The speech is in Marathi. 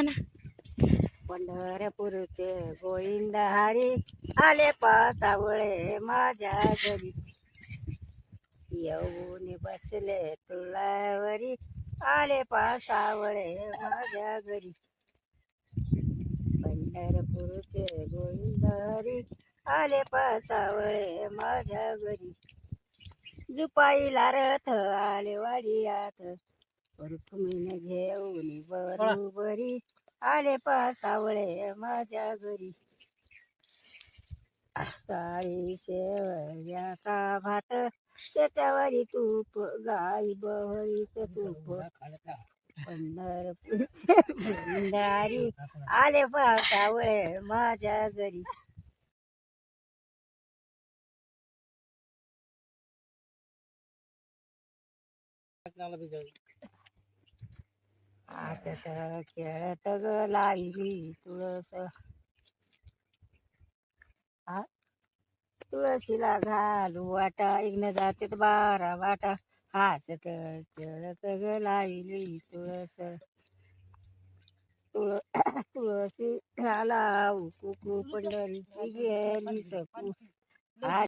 म्हणा. पंढरपूरचे गोविंद हरी आले पासावळे माझ्या घरी. येऊन बसले तुळावरी आले पासावळे माझ्या घरी. पंढरपूरचे गोविंद हरी आले पासावळे माझ्या घरी. जुपाईला रथ आले वाडियात घेऊन बरोबरी आले पासावळे माझ्या घरी. सारी शेवयाचा भात त्याच्यावरी तूप गाई बहरीच तूप. पंढरपूरचे भंडारी आले पासावळे माझ्या घरी. आता खेळत ग लागली तुळस तुळशीला घालू वाटा इग्न जाते बारा वाटा हात खेळत ग लागली तुळस तुळ तुळशी झाला कुकू पंढरीची गेली सकू